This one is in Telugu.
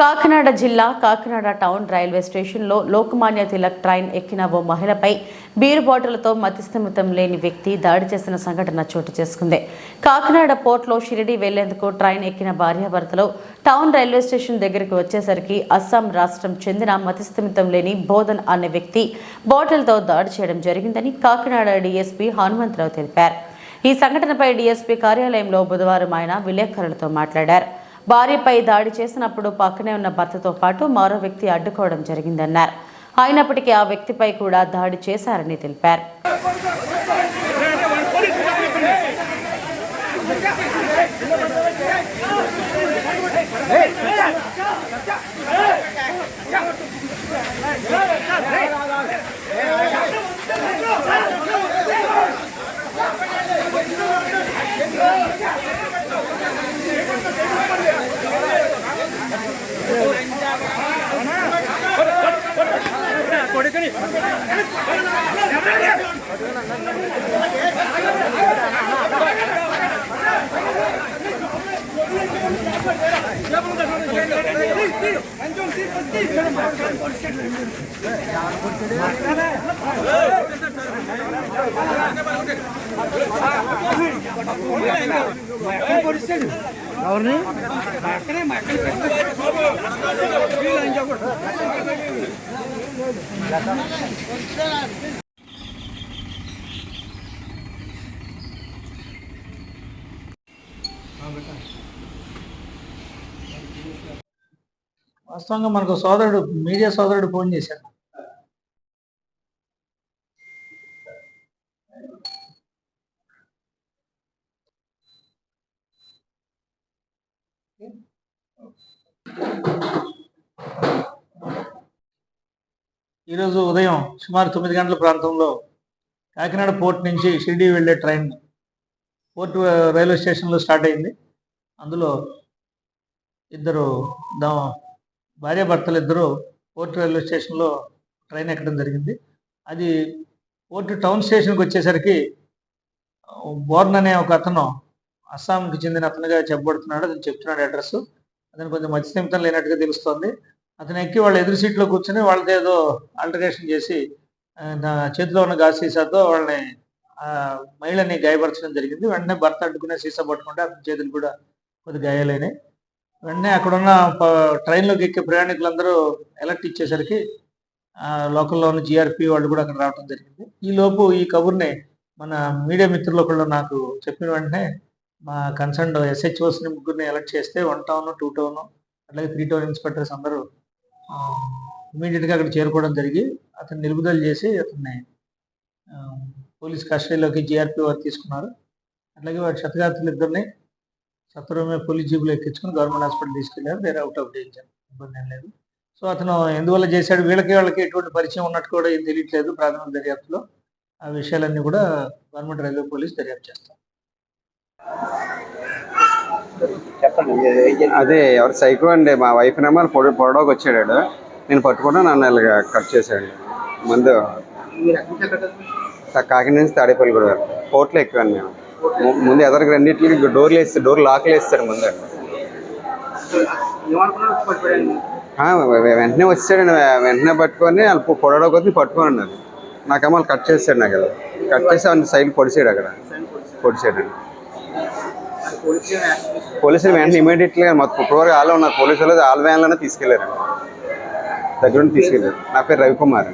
కాకినాడ జిల్లా కాకినాడ టౌన్ రైల్వే స్టేషన్లో లోకమాన్య తిలక్ ట్రైన్ ఎక్కిన ఓ మహిళపై బీరు బాటిళ్ళతో మతిస్థిమితం లేని వ్యక్తి దాడి చేసిన సంఘటన చోటు చేసుకుంది. కాకినాడ పోర్ట్లో షిరిడి వెళ్ళేందుకు ట్రైన్ ఎక్కిన భార్యాభర్తలు టౌన్ రైల్వే స్టేషన్ దగ్గరికి వచ్చేసరికి అస్సాం రాష్ట్రం చెందిన మతిస్థిమితం లేని బోధన్ అనే వ్యక్తి బాటిల్తో దాడి చేయడం జరిగిందని కాకినాడ డీఎస్పీ హనుమంతరావు తెలిపారు. ఈ సంఘటనపై డీఎస్పీ కార్యాలయంలో బుధవారం ఆయన విలేకరులతో మాట్లాడారు. భార్యపై దాడి చేసినప్పుడు పక్కనే ఉన్న భర్తతో పాటు మరో వ్యక్తి అడ్డుకోవడం జరిగిందన్నారు. అయినప్పటికీ ఆ వ్యక్తిపై కూడా దాడి చేశారని తెలిపారు. ఎవరిని మా అక్కడే మా అక్కడ వాస్తవంగా మనకు సోదరుడు మీడియా సోదరుడు ఫోన్ చేశాడు. ఈరోజు ఉదయం సుమారు తొమ్మిది గంటల ప్రాంతంలో కాకినాడ పోర్ట్ నుంచి షిరిడి వెళ్ళే ట్రైన్ పోర్ట్ రైల్వే స్టేషన్లో స్టార్ట్ అయింది. అందులో ఇద్దరు దా భార్యాభర్తలు ఇద్దరు పోర్ట్ రైల్వే స్టేషన్లో ట్రైన్ ఎక్కడం జరిగింది. అది పోర్ట్ టౌన్ స్టేషన్కి వచ్చేసరికి బోర్న్ అనే ఒక అతను అస్సాంకి చెందిన అతనుగా చెప్పబడుతున్నాడు. అతను చెప్తున్నాడు అడ్రస్ అతను కొంచెం మత్స్యనిమితం లేనట్టుగా తెలుస్తోంది. అతను ఎక్కి వాళ్ళ ఎదురు సీట్లో కూర్చొని వాళ్ళతో ఏదో ఆల్టరేషన్ చేసి నా చేతిలో ఉన్న గాజు సీసాతో వాళ్ళని మహిళని గాయపరచడం జరిగింది. వెంటనే భర్త అడ్డుకునే సీసా పట్టుకుంటే అతని చేతులు కూడా కొద్ది గాయాలైనాయి. వెంటనే అక్కడున్న ప- ట్రైన్లోకి ఎక్కే ప్రయాణికులందరూ ఎలర్ట్ ఇచ్చేసరికి లోకల్లో ఉన్న జిఆర్పి వాళ్ళు కూడా అక్కడ రావడం జరిగింది. ఈ లోపు ఈ కబుర్ని మన మీడియా మిత్రులు ఒకళ్ళు నాకు చెప్పిన వెంటనే మా కన్సర్న్ ఎస్హెచ్ఓస్ని ముగ్గురిని ఎలక్ట్ చేస్తే వన్ టౌన్ టూ టౌన్ అట్లాగే త్రీ టౌన్ ఇన్స్పెక్టర్స్ అందరూ ఇమీడియట్గా అక్కడ చేరుకోవడం జరిగి అతన్ని నిలుపుదల చేసి అతన్ని పోలీస్ కస్టడీలోకి జిఆర్పి వారు తీసుకున్నారు. అట్లాగే వారి క్షతగాత్రులు ఇద్దరిని సత్వరమే పోలీస్ జీబులో ఎక్కించుకుని గవర్నమెంట్ హాస్పిటల్ తీసుకెళ్ళారు. వేరే అవుట్ ఆఫ్ డేంజర్ ఇబ్బంది ఏం లేదు. సో అతను ఎందువల్ల చేశాడు? వీళ్ళకి వాళ్ళకి ఎటువంటి పరిచయం ఉన్నట్టు కూడా ఏం తెలియట్లేదు ప్రాథమిక దర్యాప్తులో. ఆ విషయాలన్నీ కూడా గవర్నమెంట్ రైల్వే పోలీస్ దర్యాప్తు చేస్తారు. అదే ఎవరు సైకో అండి మా వైఫ్ నెంబర్ పొడ పొడవకు వచ్చాడు. నేను పట్టుకుంటా నన్ను ఇలాగ కట్ చేశాడు. ముందు కాకినాడ నుంచి తాడేపల్లి కూడా కోర్టులో ఎక్కువాను నేను. ము- ముందు ఎదరికి రెండింటికి డోర్లు వేస్తే డోర్ లాక్లు వేస్తాడు ముందు. వెంటనే వచ్చాడు వెంటనే పట్టుకొని వాళ్ళు పొ- పొడవడం కొద్ది పట్టుకొని ఉన్నారు నాకేమో వాళ్ళు కట్ చేస్తాడు నాకు. కట్ చేసి సైడ్ పొడిచాడు అక్కడ. పొడిచాడు. పోలీసులు వెంటనే ఇమీడియట్గా మాకు ఇప్పటివరకు వాళ్ళు ఉన్నారు పోలీసులు వాళ్ళ వ్యాన్లోనే తీసుకెళ్ళారు దగ్గర నుండి తీసుకెళ్ళారు. నా పేరు రవికుమార్